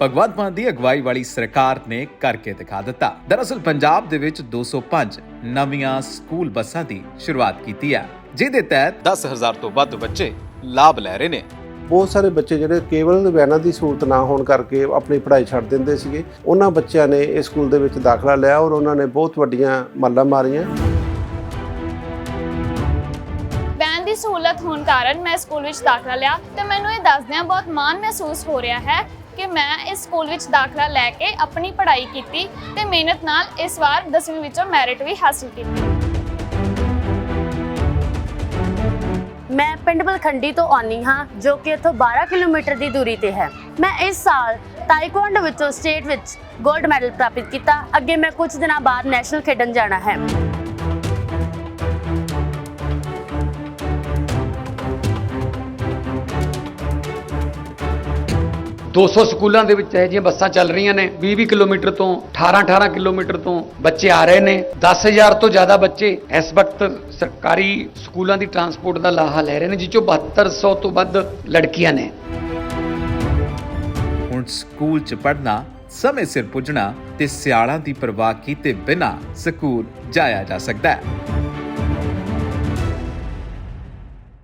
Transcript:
ਭਗਵੰਤ ਮਾਨ ਦੀ ਅਗਵਾਈ ਵਾਲੀ ਸਰਕਾਰ ਨੇ ਕਰਕੇ ਦਿਖਾ ਦਿੱਤਾ। ਦਰਅਸਲ ਪੰਜਾਬ ਦੇ ਵਿੱਚ 205 ਨਵੀਆਂ ਸਕੂਲ ਬੱਸਾਂ ਦੀ ਸ਼ੁਰੂਆਤ ਕੀਤੀ ਹੈ ਜਿਹਦੇ ਤਹਿਤ 10000 ਤੋਂ ਵੱਧ ਬੱਚੇ ਲਾਭ ਲੈ ਰਹੇ ਨੇ। ਬਹੁਤ ਸਾਰੇ ਬੱਚੇ ਜਿਹੜੇ ਕੇਵਲ ਵੈਨਾਂ ਦੀ ਸਹੂਲਤ ਨਾ ਹੋਣ ਕਰਕੇ ਆਪਣੀ ਪੜ੍ਹਾਈ ਛੱਡ ਦਿੰਦੇ ਸੀਗੇ ਉਹਨਾਂ ਬੱਚਿਆਂ ਨੇ ਇਸ ਸਕੂਲ ਦੇ ਵਿੱਚ ਦਾਖਲਾ ਲਿਆ ਔਰ ਉਹਨਾਂ ਨੇ ਬਹੁਤ ਵੱਡੀਆਂ ਮੱਲਾਂ ਮਾਰੀਆਂ। ਵੈਨ ਦੀ ਸਹੂਲਤ ਹੋਣ ਕਾਰਨ ਮੈਂ ਸਕੂਲ ਵਿੱਚ ਦਾਖਲਾ ਲਿਆ ਤੇ ਮੈਨੂੰ ਇਹ ਦੱਸਦਿਆਂ ਬਹੁਤ ਮਾਣ ਮਹਿਸੂਸ ਹੋ ਰਿਹਾ ਹੈ ਕਿ ਮੈਂ ਇਸ ਸਕੂਲ ਵਿੱਚ ਦਾਖਲਾ ਲੈ ਕੇ ਆਪਣੀ ਪੜ੍ਹਾਈ ਕੀਤੀ ਤੇ ਮਿਹਨਤ ਨਾਲ ਇਸ ਵਾਰ 10ਵੀਂ ਵਿੱਚੋਂ ਮੈਰਿਟ ਵੀ ਹਾਸਲ ਕੀਤੀ। ਮੈਂ ਪਿੰਡ ਬਲਖੰਡੀ ਤੋਂ ਆਉਂਦੀ ਹਾਂ, ਜੋ ਕਿ ਇੱਥੋਂ 12 ਕਿਲੋਮੀਟਰ ਦੀ ਦੂਰੀ ਤੇ ਹੈ। ਮੈਂ ਇਸ ਸਾਲ ਤਾਈਕਵਾਂਡੋ ਵਿੱਚੋਂ ਸਟੇਟ ਵਿੱਚ 골ਡ ਮੈਡਲ ਪ੍ਰਾਪਤ ਕੀਤਾ। ਅੱਗੇ ਮੈਂ ਕੁਝ ਦਿਨਾਂ ਬਾਅਦ ਨੈਸ਼ਨਲ ਖੇਡਣ ਜਾਣਾ ਹੈ। 200 ਸਕੂਲਾਂ ਦੇ ਵਿੱਚ ਇਹ ਜਿਹੀਆਂ ਬੱਸਾਂ ਚੱਲ ਰਹੀਆਂ ਨੇ। 20-20 ਕਿਲੋਮੀਟਰ ਤੋਂ 18-18 ਕਿਲੋਮੀਟਰ ਤੋਂ ਬੱਚੇ ਆ ਰਹੇ ਨੇ। 10000 ਤੋਂ ਜ਼ਿਆਦਾ ਬੱਚੇ ਇਸ ਵਕਤ ਸਰਕਾਰੀ ਸਕੂਲਾਂ ਦੀ ਟਰਾਂਸਪੋਰਟ ਦਾ ਲਾਹਾ ਲੈ ਰਹੇ ਨੇ, ਜਿਸ ਚੋਂ 7200 ਤੋਂ ਵੱਧ ਲੜਕੀਆਂ ਨੇ। ਹੁਣ ਸਕੂਲ 'ਚ ਪੜ੍ਹਨਾ, ਸਮੇਂ ਸਿਰ ਪੁੱਜਣਾ ਤੇ ਸਿਆਲਾਂ ਦੀ ਪਰਵਾਹ ਕੀਤੇ ਬਿਨਾਂ ਸਕੂਲ ਜਾਇਆ ਜਾ ਸਕਦਾ ਹੈ।